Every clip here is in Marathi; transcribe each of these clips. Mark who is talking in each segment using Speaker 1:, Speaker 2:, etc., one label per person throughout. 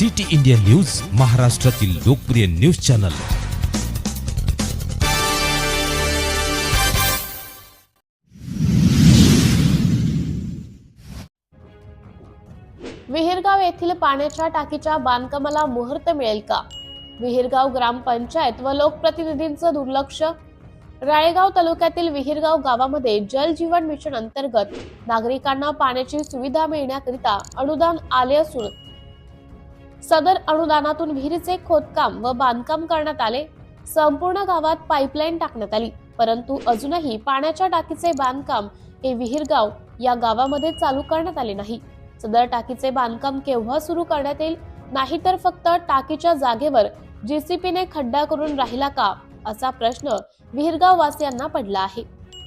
Speaker 1: सिटी इंडिया न्यूज महाराष्ट्रातील लोकप्रिय न्यूज चॅनल.
Speaker 2: विहिरगाव येथील पाण्याच्या टाकीच्या बांधकामाला मुहूर्त मिळेल का? विहिरगाव ग्रामपंचायत व लोकप्रतिनिधींचं दुर्लक्ष? राळेगाव तालुक्यातील विहिरगाव गावामध्ये जल जीवन मिशन अंतर्गत नागरिकांना पाण्याची सुविधा मिळण्याकरिता अनुदान आले असून सदर अनुदानातून विहिरीचे खोदकाम व बांधकाम करण्यात आले. संपूर्ण गावात पाईपलाईन टाकण्यात आली. परंतु अजूनही पाण्याच्या टाकीचे बांधकाम हे विहिरगाव या गावामध्ये चालू करण्यात आले नाही. सदर टाकीचे बांधकाम केव्हा सुरू करण्यात येईल? नाहीतर फक्त टाकीच्या जागेवर जीसीपीने खड्डा करून राहिला का? असा प्रश्न विहिरगाव वासियांना पडला आहे.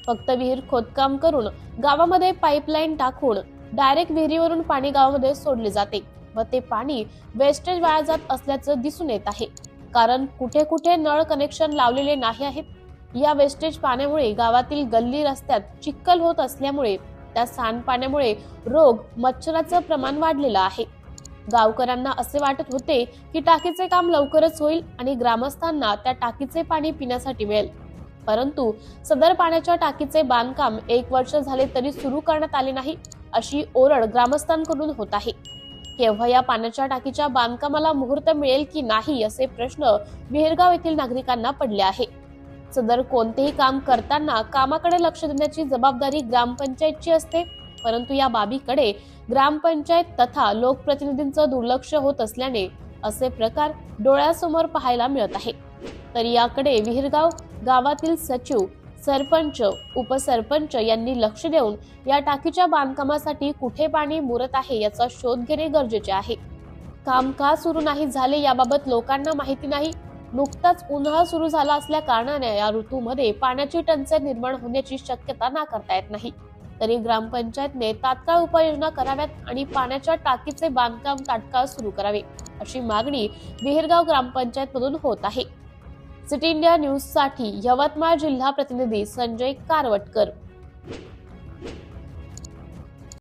Speaker 2: फक्त विहीर खोदकाम करून गावामध्ये पाईपलाईन टाकून डायरेक्ट विहिरीवरून पाणी गावामध्ये सोडले जाते. व ते पाणी वेस्टेज वाया जात असल्याचं दिसून येत आहे. कारण कुठे कुठे नळ कनेक्शन लावलेले नाही आहेत. या वेस्टेज पाण्यामुळे गावातील गल्ली रस्त्यात चिखल होत असल्यामुळे त्या सांडपाण्यामुळे रोग मच्छराचं प्रमाण वाढलेलं आहे. गावकऱ्यांना असे वाटत होते की टाकीचे काम लवकरच होईल आणि ग्रामस्थांना त्या टाकीचे पाणी पिण्यासाठी मिळेल. परंतु सदर पाण्याच्या टाकीचे बांधकाम एक वर्ष झाले तरी सुरू करण्यात आले नाही अशी ओरड ग्रामस्थांकडून होत आहे. केव्हा या पाण्याच्या टाकीच्या बांधकामाला मुहूर्त मिळेल की नाही असे प्रश्न विहिरगाव येथील नागरिकांना पडले आहे. सदर कोणतेही काम करताना कामाकडे लक्ष देण्याची जबाबदारी ग्रामपंचायतची असते परंतु या बाबीकडे ग्रामपंचायत तथा लोकप्रतिनिधींचं दुर्लक्ष होत असल्याने असे प्रकार डोळ्यासमोर पाहायला मिळत आहे तर याकडे विहिरगाव गावातील सचिव सरपंच उपसरपंच यांनी लक्ष देऊन या टाकीच्या बांधकामासाठी कुठे पाणी मुरत आहे याचा शोध घेणे गरजेचे आहे. काम का सुरू नाही झाले याबाबत लोकांना माहिती नाही. नुकताच उन्हाळा सुरू झाला असल्या कारणाने या ऋतूमध्ये पाण्याची टंचाई निर्माण होण्याची शक्यता नाकारता येत नाही. तरी ग्रामपंचायतने तात्काळ उपाययोजना कराव्यात आणि पाण्याच्या टाकीचे बांधकाम तात्काळ सुरू करावे अशी मागणी विहिरगाव ग्रामपंचायत मधून होत आहे. सिटी इंडिया न्यूजसाठी यवतमाळ जिल्हा प्रतिनिधी संजय कारवटकर.